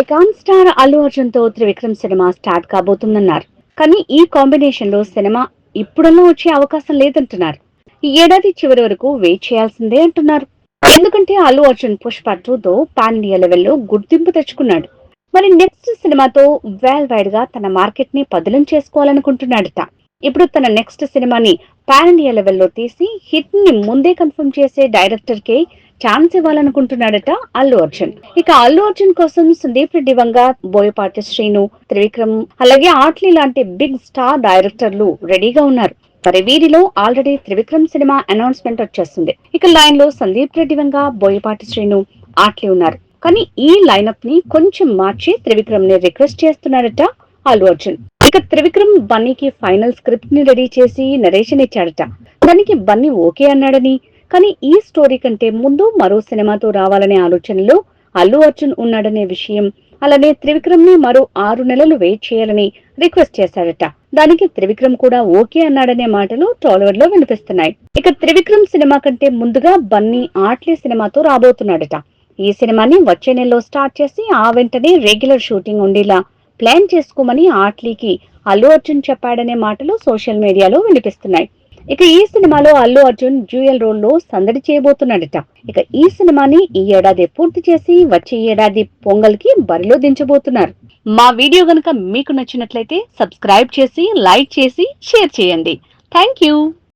Icon star Allu అర్జున్తో Trivikram cinema start కాబోతుందన్నారు. కానీ ఈ కాంబినేషన్లో సినిమా ఇప్పుడన్నా వచ్చే అవకాశం లేదంటున్నారు. ఈ ఏడాది చివరి వరకు వెయిట్ చేయాల్సిందే అంటున్నారు. ఎందుకంటే అల్లు అర్జున్ పుష్ప టూ తో పాన్ ఇండియా లెవెల్లో గుర్తింపు తెచ్చుకున్నాడు. మరి నెక్స్ట్ సినిమాతో వేల్ వైడ్గా తన మార్కెట్ని పదిలం చేసుకోవాలనుకుంటున్నాడట. ఇప్పుడు తన నెక్స్ట్ సినిమాని పాన్ ఇండియా లెవెల్లో తీసి హిట్ని ముందే కన్ఫర్మ్ చేసే డైరెక్టర్ కే ఛాన్స్ ఇవ్వాలనుకుంటున్నాడట అల్లు అర్జున్. ఇక అల్లు అర్జున్ కోసం సందీప్ రెడ్డి వంగ బోయపాటి శ్రీను త్రివిక్రమ్ అలాగే ఆట్లీ లాంటి బిగ్ స్టార్ డైరెక్టర్లు రెడీగా ఉన్నారు. మరి వీరిలో ఆల్రెడీ త్రివిక్రమ్ సినిమా అనౌన్స్మెంట్ వచ్చేస్తుంది. ఇక లైన్లో సందీప్ రెడ్డి వంగ బోయపాటి శ్రీను ఆట్లీ ఉన్నారు. కానీ ఈ లైనప్ని కొంచెం మార్చి త్రివిక్రమ్ని రిక్వెస్ట్ చేస్తున్నాడట అల్లు అర్జున్. ఇక త్రివిక్రమ్ బన్నీకి ఫైనల్ స్క్రిప్ట్ని రెడీ చేసి నరేషన్ ఇచ్చాడట. దానికి బన్నీ ఓకే అన్నాడని కానీ ఈ స్టోరీ కంటే ముందు మరో సినిమాతో రావాలనే ఆలోచనలో అల్లు అర్జున్ ఉన్నాడనే విషయం అలానే త్రివిక్రమ్ని మరో ఆరు నెలలు వెయిట్ చేయాలని రిక్వెస్ట్ చేశాడట దానికి త్రివిక్రమ్ కూడా ఓకే అన్నాడనే మాటలు టాలీవుడ్లో వినిపిస్తున్నాయి. ఇక త్రివిక్రమ్ సినిమా కంటే ముందుగా బన్నీ ఆట్లీ సినిమాతో రాబోతున్నాడట. ఈ సినిమాని వచ్చే నెలలో స్టార్ట్ చేసి ఆ వెంటనే రెగ్యులర్ షూటింగ్ ఉండేలా ప్లాన్ చేసుకోమని ఆట్లీకి అల్లు అర్జున్ చెప్పాడనే మాటలు సోషల్ మీడియాలో వినిపిస్తున్నాయి. ఇక ఈ సినిమాలో అల్లు అర్జున్ డ్యూయల్ రోల్లో సందడి చేయబోతున్నాడట. ఇక ఈ సినిమాని ఈ ఏడాది పూర్తి చేసి వచ్చే ఏడాది పొంగల్కి బరిలో దించబోతున్నారు. మా వీడియో గనుక మీకు నచ్చినట్లయితే సబ్స్క్రైబ్ చేసి లైక్ చేసి షేర్ చేయండి. Thank you.